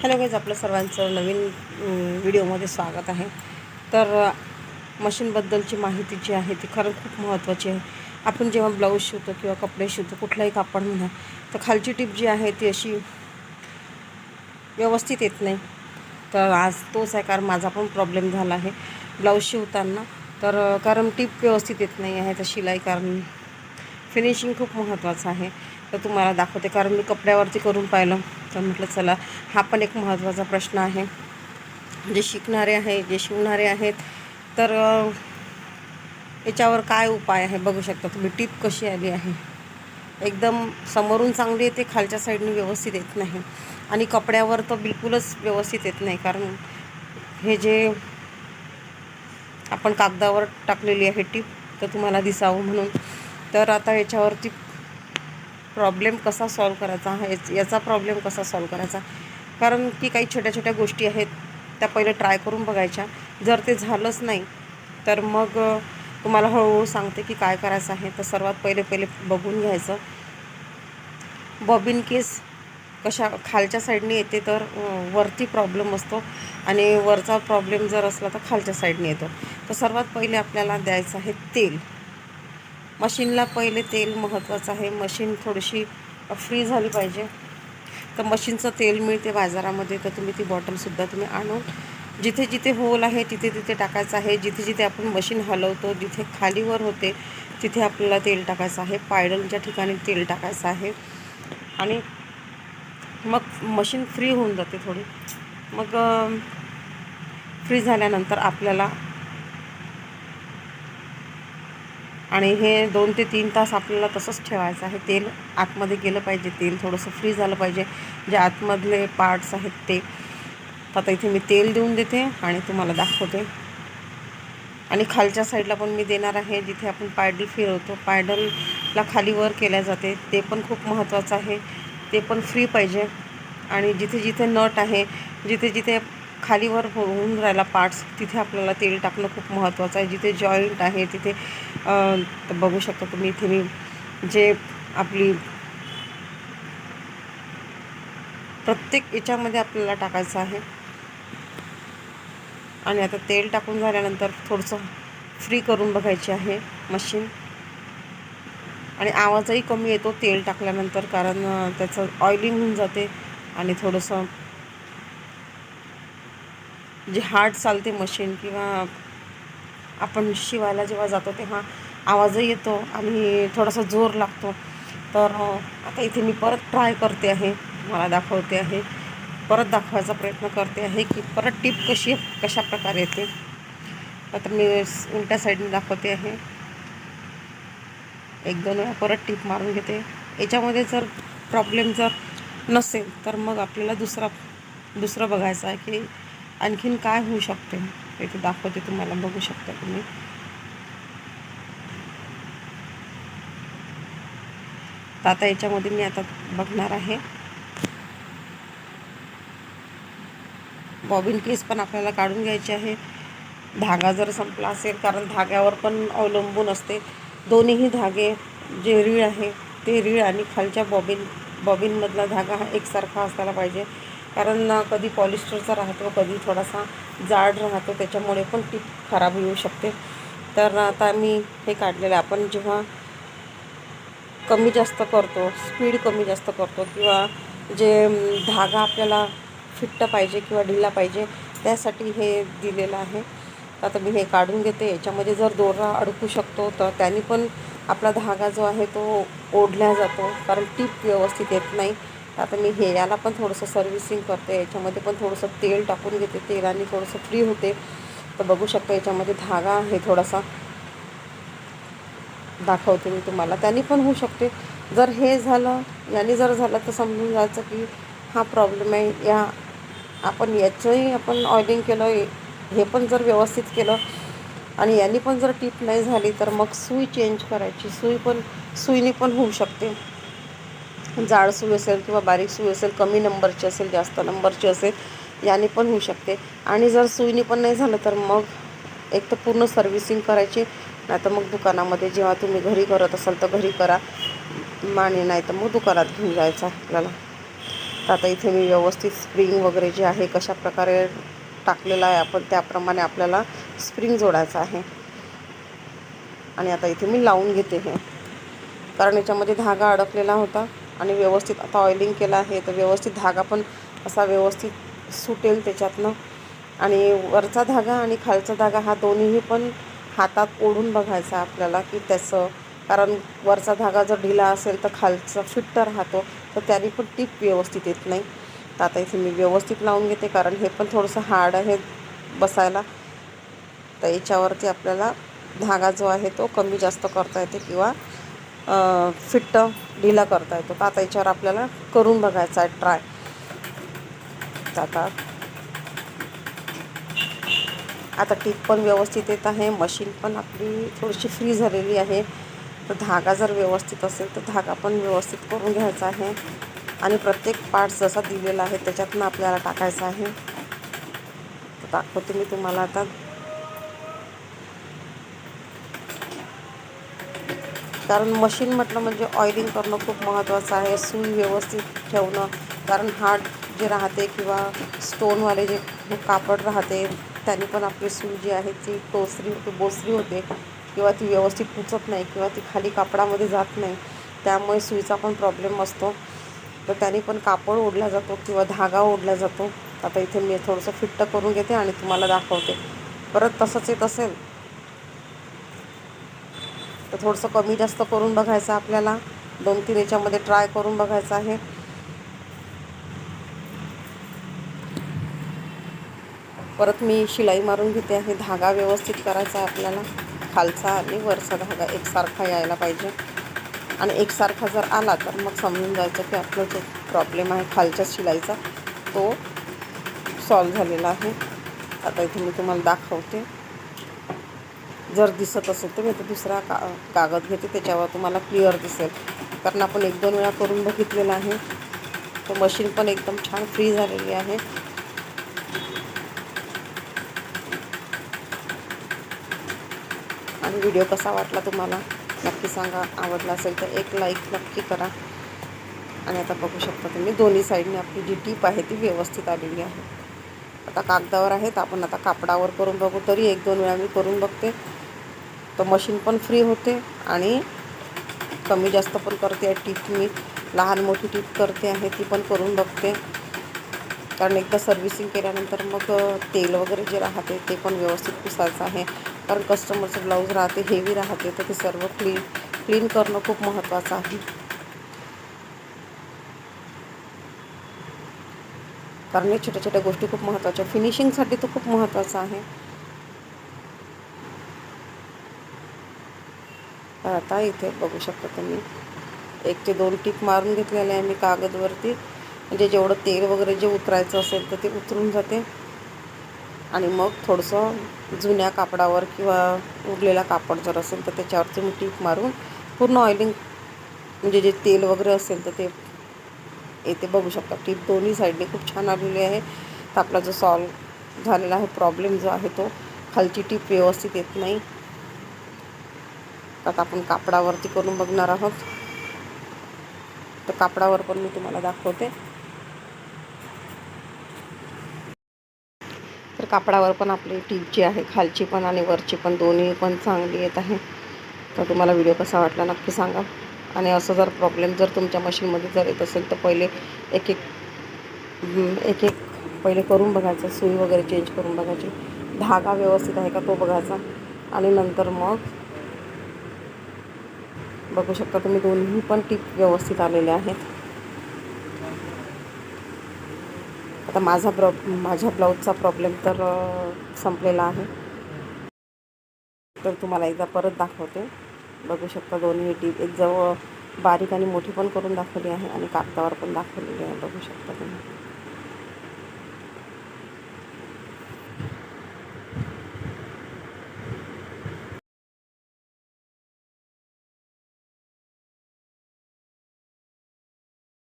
Hello guys आपलं सर्वांचं नवीन व्हिडिओमध्ये स्वागत आहे. तर मशीनबद्दलची माहिती जी आहे ती खरं खूप महत्त्वाची आहे. आपण जेव्हा ब्लाऊज शिवतो किंवा कपडे शिवतो कुठलाही कापड म्हणा तर खालची टीप जी आहे ती अशी व्यवस्थित येत नाही. तर आज तोच आहे कारण माझा पण प्रॉब्लेम झाला आहे. ब्लाऊज शिवताना तर कारण टीप व्यवस्थित येत नाही आहे तर शिलाई कारण फिनिशिंग खूप महत्त्वाचं आहे. तर तुम्हाला दाखवते कारण मी कपड्यावरती करून पाहिलं. तर म्हटलं चला हा पण एक महत्त्वाचा प्रश्न आहे. जे शिकणारे आहे जे शिवणारे आहेत तर याच्यावर काय उपाय आहे बघू शकता तुम्ही. टीप कशी आली आहे? एकदम समोरून चांगली येते खालच्या साईडने व्यवस्थित येत नाही. आणि कपड्यावर तर बिलकुलच व्यवस्थित येत नाही कारण हे जे आपण कागदावर टाकलेली आहे टीप तर तुम्हाला दिसावं म्हणून. तर आता याच्यावरती प्रॉब्लेम कसा सॉल्व करायचा हा याचा प्रॉब्लेम कसा सॉल्व करायचा? कारण की काही छोट्या छोट्या गोष्टी आहेत त्या पहिले ट्राय करून बघायच्या. जर ते झालंच नाही तर मग तुम्हाला हळूहळू सांगते की काय करायचं आहे. तर सर्वात पहिले पहिले बघून घ्यायचं. बॉबिन केस कशा खालच्या साईडने येते तर वरती प्रॉब्लेम असतो. आणि वरचा प्रॉब्लेम जर असला तर खालच्या साईडने येतो. तर सर्वात पहिले आपल्याला द्यायचं आहे तेल. मशीनला पहिले तेल महत्त्वाचं आहे. मशीन थोडीशी फ्री झाली पाहिजे. तर मशीनचं तेल मिळते बाजारामध्ये तर तुम्ही ती बॉटलसुद्धा तुम्ही आणून जिथे जिथे होल आहे तिथे तिथे टाकायचं आहे. जिथे जिथे आपण मशीन हलवतो जिथे खालीवर होते तिथे आपल्याला तेल टाकायचं आहे. पायडलच्या ठिकाणी तेल टाकायचं आहे. आणि मग मशीन फ्री होऊन जाते थोडी. मग फ्री झाल्यानंतर आपल्याला आणि हे दोन ते तीन तास आपल्याला तसंच ठेवायचं आहे. तेल आतमध्ये गेलं पाहिजे तेल थोडंसं फ्री झालं पाहिजे. जे आतमधले पार्ट्स आहेत ते. आता इथे मी तेल देऊन देते आणि तुम्हाला दाखवते. आणि खालच्या साईडला पण मी देणार आहे जिथे आपण पायडल फिरवतो. पायडलला खाली वर केल्या जाते. ते पण खूप महत्त्वाचं आहे. ते पण फ्री पाहिजे. आणि जिथे जिथे नट आहे जिथे जिथे खालीवर होऊन राहिला पार्ट्स तिथे आपल्याला तेल टाकणं खूप महत्त्वाचं आहे. जिथे जॉईंट आहे तिथे बघू शकता तुम्ही इथे मी जे आपली प्रत्येक याच्यामध्ये आपल्याला टाकायचं आहे. आणि आता तेल टाकून झाल्यानंतर थोडंसं फ्री करून बघायची आहे मशीन आणि आवाजही कमी येतो तेल टाकल्यानंतर कारण त्याचं ऑइलिंग होऊन जाते. आणि थोडंसं जे हार्ड चालते मशीन किंवा आपण शिवायला जेव्हा जातो तेव्हा आवाजही येतो आणि थोडासा जोर लागतो. तर आता इथे मी परत ट्राय करते आहे. मला दाखवते आहे. परत दाखवायचा प्रयत्न करते आहे की परत टीप कशी कशा प्रकारे येते. आता मी उलट्या साईडने दाखवते आहे. एक दोन वेळा परत टीप मारून घेते. याच्यामध्ये जर प्रॉब्लेम जर नसेल तर मग आपल्याला दुसरा दुसरं बघायचं आहे की आणखीन काय होऊ शकते? इथे दाखवते तुम्हाला बघू शकता तुम्ही. तर आता याच्यामध्ये मी आता बघणार आहे. बॉबिन केस पण आपल्याला काढून घ्यायचे आहे. धागा जर संपला असेल कारण धाग्यावर पण अवलंबून असते. दोन्हीही धागे जे रीळ आहे ते रीळ आणि खालच्या बॉबिन बॉबिनमधला धागा हा एकसारखा असायला पाहिजे. कारण कधी पॉलिस्टरचा राहतो कधी थोडासा जाड राहतो त्याच्यामुळे पण टीप खराब येऊ शकते तर आता मी हे काढलेलं आहे. आपण जेव्हा कमी जास्त करतो स्पीड कमी जास्त करतो किंवा जे धागा आपल्याला फिट्ट पाहिजे किंवा ढिला पाहिजे त्यासाठी हे दिलेलं आहे आता मी हे काढून घेते याच्यामध्ये जर दोरा अडकू शकतो तर त्याने पण आपला धागा जो आहे तो ओढला जातो कारण टीप व्यवस्थित येत नाही आता मी हे याला पण थोडंसं सर्व्हिसिंग करते याच्यामध्ये पण थोडंसं तेल टाकून घेते तेलाने थोडंसं फ्री होते. तर बघू शकता याच्यामध्ये धागा आहे थोडासा. दाखवते मी तुम्हाला. त्याने पण होऊ शकते. जर हे झालं याने जर झालं तर समजून जायचं की हा प्रॉब्लेम आहे. या आपण याचंही आपण ऑइलिंग केलं हे पण जर व्यवस्थित केलं आणि याने पण जर टीप नाही झाली तर मग सुई चेंज करायची. सुई पण सुईने पण होऊ शकते. जाड सुई असेल किंवा बारीक सुई असेल कमी नंबरची असेल जास्त नंबरची असेल याने पण होऊ शकते. आणि जर सुईने पण नाही झालं तर मग एक तर पूर्ण सर्व्हिसिंग करायची नाही तर मग दुकानामध्ये जेव्हा तुम्ही घरी करत असाल तर घरी करा. आणि नाही तर मग दुकानात घेऊन जायचं आपल्याला. तर आता इथे मी व्यवस्थित स्प्रिंग वगैरे जे आहे कशा प्रकारे टाकलेलं आहे आपण त्याप्रमाणे आपल्याला स्प्रिंग जोडायचं आहे. आणि आता इथे मी लावून घेते हे. कारण याच्यामध्ये धागा अडकलेला होता. आणि व्यवस्थित आता ऑइलिंग केलं आहे तर व्यवस्थित धागा पण असा व्यवस्थित सुटेल त्याच्यातनं. आणि वरचा धागा आणि खालचा धागा हा दोन्हीही पण हातात ओढून बघायचा आपल्याला की त्याचं. कारण वरचा धागा जर ढिला असेल तर खालचा फिट्ट राहतो तर त्याने पण टीप व्यवस्थित येत नाही. तर आता इथे मी व्यवस्थित लावून घेते कारण हे पण थोडंसं हार्ड आहे बसायला. तर याच्यावरती आपल्याला धागा जो आहे तो कमी जास्त करता येते किंवा फिट्ट ढिला करता येतो. का आता याच्यावर आपल्याला करून बघायचा आहे ट्राय. आता आता टीप पण व्यवस्थित येत आहे. मशीन पण आपली थोडीशी फ्री झालेली आहे. तर धागा जर व्यवस्थित असेल तर धागा पण व्यवस्थित करून घ्यायचा आहे. आणि प्रत्येक पार्ट जसा दिलेला आहे त्याच्यातनं आपल्याला टाकायचा आहे. तर दाखवते मी तुम्हाला आता. कारण मशीन म्हटलं म्हणजे ऑइलिंग करणं खूप महत्त्वाचं आहे. सुई व्यवस्थित ठेवणं कारण हार्ड जे राहते किंवा स्टोनवाले जे कापड राहते त्याने पण आपली सुई जी आहे ती टोसरी होते बोसरी होते किंवा ती व्यवस्थित पुचत नाही किंवा ती खाली कापडामध्ये जात नाही. त्यामुळे सुईचा पण प्रॉब्लेम असतो. तर त्याने पण कापड ओढला जातो किंवा धागा ओढला जातो. आता इथे मी थोडंसं फिट्ट करून घेते आणि तुम्हाला दाखवते. परत तसंच येत असेल तर थोडंसं कमी जास्त करून बघायचं आपल्याला. दोन तीन याच्यामध्ये ट्राय करून बघायचं आहे. परत मी शिलाई मारून घेते आहे. धागा व्यवस्थित करायचा आहे आपल्याला. खालचा आणि वरचा धागा एकसारखा यायला पाहिजे. आणि एकसारखा जर आला तर मग समजून जायचं की आपला जो प्रॉब्लेम आहे खालच्या शिलाईचा तो सॉल्व झालेला आहे. आता इथे मी तुम्हाला दाखवते. जर दिसत असेल तर मी तर दुसरा का कागद घेते त्याच्यावर तुम्हाला क्लिअर दिसेल. कारण आपण एक दोन वेळा करून बघितलेलं आहे. तर मशीन पण एकदम छान फ्री झालेली आहे. आणि व्हिडिओ कसा वाटला तुम्हाला? नक्की सांगा. आवडला असेल तर एक लाईक नक्की करा. आणि आता बघू शकता तुम्ही दोन्ही साईडने आपली जी टीप आहे ती व्यवस्थित आलेली आहे. आता कागदावर आहेत. आपण आता कापडावर करून बघू. तरी एक दोन वेळा मी करून बघते. तर मशीन पण फ्री होते आणि कमी जास्त पण करते. आहे टीप मी लहान मोठी टीप करते आहे ती पण करून बघते. कारण एकदा सर्व्हिसिंग केल्यानंतर मग तेल वगैरे जे राहते ते पण व्यवस्थित पुसायचं आहे. कारण कस्टमरचं ब्लाऊज राहते हेवी राहते तर ते सर्व क्लीन क्लीन करणं खूप महत्त्वाचं आहे. कारण छोट्या छोट्या गोष्टी खूप महत्त्वाच्या फिनिशिंगसाठी तो खूप महत्त्वाचा आहे. तर आता इथे बघू शकता तुम्ही. एक ते दोन टीप मारून घेतलेले आहे मी कागदवरती. म्हणजे जेवढं तेल वगैरे जे उतरायचं असेल तर ते उतरून जाते. आणि मग थोडंसं जुन्या कापडावर किंवा उरलेला कापड जर असेल तर त्याच्यावरती मी टीप मारून पूर्ण ऑइलिंग म्हणजे जे तेल वगैरे असेल तर ते येते बघू शकता. टीप दोन्ही साईडने खूप छान आलेली आहे. तर आपला जो सॉल्व झालेला आहे प्रॉब्लेम जो आहे तो खालची टीप व्यवस्थित येत नाही. आता आपण कापडावरती करून बघणार आहोत. तर कापडावर पण मी तुम्हाला दाखवते. तर कापडावर पण आपली टीप जी आहे. खालची पण आणि वरची पण दोन्ही पण चांगली येत आहे. तर तुम्हाला व्हिडिओ कसा वाटला नक्की सांगा. आणि असं जर प्रॉब्लेम जर तुमच्या मशीनमध्ये जर येत असेल तर पहिले एक एक एक एक पहिले करून बघायचं. सुई वगैरे चेंज करून बघायची. धागा व्यवस्थित आहे का तो बघायचा. आणि नंतर मग बघू शकता तुम्ही दोन्ही पण टीप व्यवस्थित आलेले आहेत. आता माझा प्रॉ माझ्या ब्लाऊजचा प्रॉब्लेम तर संपलेला आहे. तर तुम्हाला एकदा परत दाखवते. बघू शकता दोन्ही टीप एक जवळ बारीक आणि मोठी पण करून दाखवली आहे आणि कागदावर पण दाखवलेली आहे. बघू शकता तुम्ही.